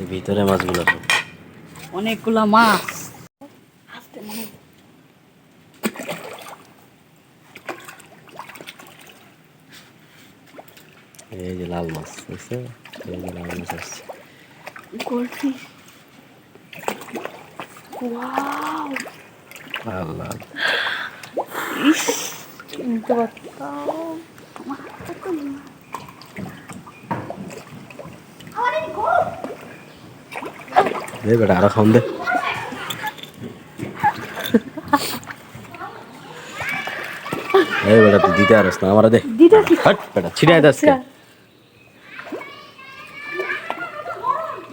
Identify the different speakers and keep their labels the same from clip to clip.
Speaker 1: এই ভিতরে মাছগুলো
Speaker 2: অনেকগুলা মাছ।
Speaker 1: এই যে লাল মাছ বুঝছ? এই যে লাল মাছ আসছে। লাল
Speaker 2: ইস কিনতে পারতাম আমার হাতে তো নেই।
Speaker 1: দে বেটা আরও খাওন দে। এই বেটা তুই দিতে আরস না আমার দে। হট বেটা ছিড়াই দাস
Speaker 2: আচ্ছা।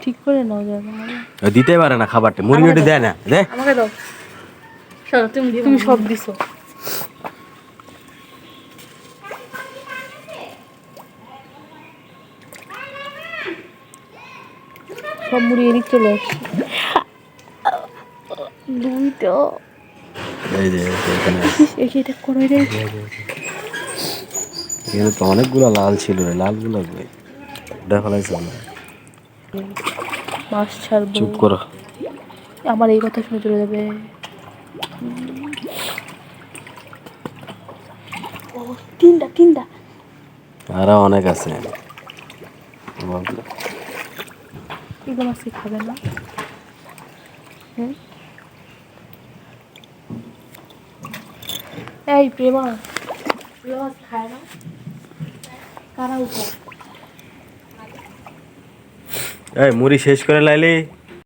Speaker 2: ঠিক করে নাও যাবে
Speaker 1: দিতে পারে না খাবারটা মুরগি ওটা দেয় না দে।
Speaker 2: আমাকে দাও। তুমি সব দিছো। সব মুড়ি এদিক চলে আসছে দুইটা।
Speaker 1: এই যে এই যে এখানে। আছে।
Speaker 2: এটা করে রে
Speaker 1: এখানে তো অনেকগুলো লাল ছিল রে লালগুলো কই? ওটা ফেলাইছ না
Speaker 2: মাছ ছাড়বো।
Speaker 1: চুপ করো।
Speaker 2: আমার এই কথা শুনে চলে যাবে। ও তিনটা তিনটা।
Speaker 1: আরও অনেক আছে।
Speaker 2: এগুলো মাছ কি খাবে না? এই প্রেমা এগুলো খায় না? কারা উপর
Speaker 1: এই মুড়ি শেষ করে লাইলি?